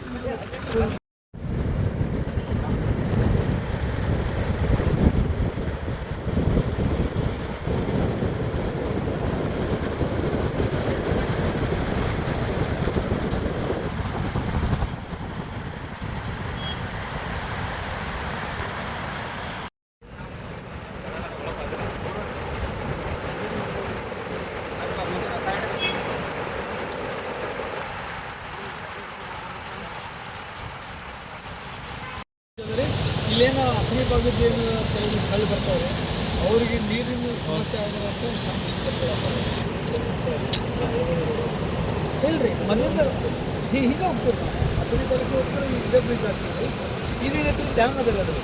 Thank you. ಇಲ್ಲೇನೋ ಅಗ್ನಿ ಭಾಗದ ಏನು ಕೆಲವು ಸ್ಥಳ ಬರ್ತಾವೆ ಅವರಿಗೆ ನೀರಿನ ಸಮಸ್ಯೆ ಆಗಿರೋಂಥ ಇಲ್ರಿ ಮನೆಯಿಂದ ಹೀಗೆ ಹೀಗೆ ಹೋಗ್ತೀವಿ ಅಗ್ನಿ ತಾಲೂಕು ಹೋಗ್ತಾರೆ ಇದೇ ಬ್ರಿಡ್ಜ್ ಆಗ್ತದೆ ಇದೇ ರೀತಿ ಡ್ಯಾಮ್ ಅದಲ್ಲ ಅದು.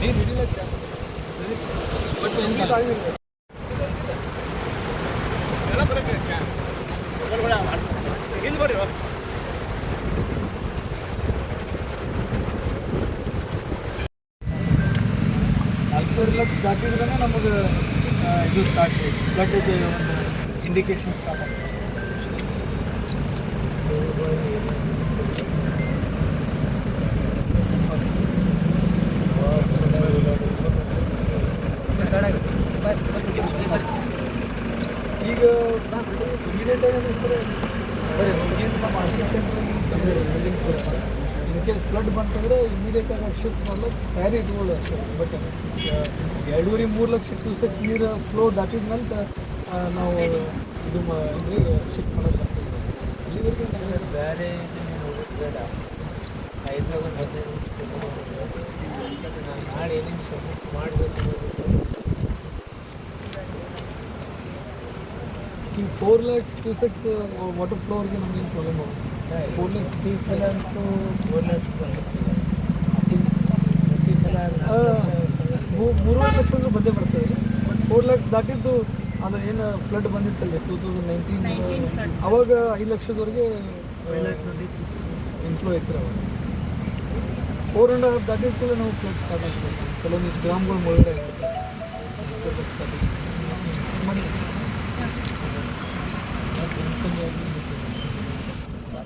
ನೀರು ಹಿಡಿಲ್ಲ ಡ್ಯಾಮ್ ಬಟ್ ಒಂದು ಆಗಿಲ್ಲ ನಾಲ್ಕೂವರೆ ಲಕ್ಷ ದಾಟಿದ್ರೇ ನಮಗೆ ಇದು ಸ್ಟಾರ್ಟ್ ಬ್ಲಡ್ ಇದು ಒಂದು ಇಂಡಿಕೇಶನ್ ಸ್ಟಾರ್ಟ್ ಆಗ್ತದೆ ಈಗ ಇಮಿಡಿಯೇಟ್ ಆಗಿ ಸರ್, ಬರೀ ಮುಗಿಯಿಂದ ನಮ್ಮ ಆಫೀಸ್ ಸೆಂಟ್ರಿಗೆ ಸರ್. ಕೇಸ್ ಫ್ಲಡ್ ಬಂತಂದ್ರೆ ಇಮಿಡಿಯೇಟ್ ಆಗಿ ಶಿಫ್ಟ್ ಮಾಡ್ಲಿಕ್ಕೆ ತಯಾರಿ ಇಟ್ಕೊಳ್ಳಿ ಅಷ್ಟೇ. ಬಟ್ ಎರಡೂವರೆ ಮೂರು ಲಕ್ಷ ಕ್ಯೂಸೆಕ್ಸ್ ನೀರು ಫ್ಲೋ ದಾಟಿದ ಮೇಲೆ ನಾವು ಇದು ಶಿಫ್ಟ್ ಮಾಡೋದು ಇಲ್ಲಿವರೆಗೆ ನಮಗೆ ಬೇರೆ ಬೇಡ. ಐದು ಹದಿನೈದು ನಾಳೆ ಏನೇನು ಸಬ್ಮಿಟ್ ಮಾಡಬೇಕು ಫೋರ್ ಲ್ಯಾಕ್ಸ್ ಕ್ಯೂಸೆಕ್ಸ್ ವಾಟರ್ ಫ್ಲೋರ್ಗೆ ನಮಗೇನು ಪ್ರಾಬ್ಲಮ್ ಆಗುತ್ತೆ ಫೋರ್ ಲ್ಯಾಕ್ಸ್ ತ್ರೀ ಸಲ ಅಂತೂ ಫೋರ್ ಲ್ಯಾಕ್ಸ್ ಪ್ರತಿ ಸಲ ಮೂರುವರೆ ಲಕ್ಷ ಅಂದ್ರೆ ಬಂದೇ ಬರ್ತದೆ ಬಟ್ ಫೋರ್ ಲ್ಯಾಕ್ಸ್ ದಾಟಿದ್ದು ಅದು ಏನು ಫ್ಲಡ್ ಬಂದಿತ್ತಲ್ಲ ಟೂ ತೌಸಂಡ್ ನೈನ್ಟೀನ್ ಅವಾಗ ಐದು ಲಕ್ಷದವರೆಗೆ ಇನ್ಫ್ಲೋ ಇತ್ತು ಅವಾಗ. ಫೋರ್ ಆ್ಯಂಡ್ ಹಾಫ್ ದಾಟಿದ ಕೂಡ ನಾವು ಫ್ಲಡ್ ಸ್ಟಾರ್ಟ್ ಆಗ್ತದೆ. ಕೆಲವೊಂದಿಷ್ಟು ಗ್ರಾಮ್ಗಳು ಮುಳುಗಡೆ ಆಗ್ತದೆ.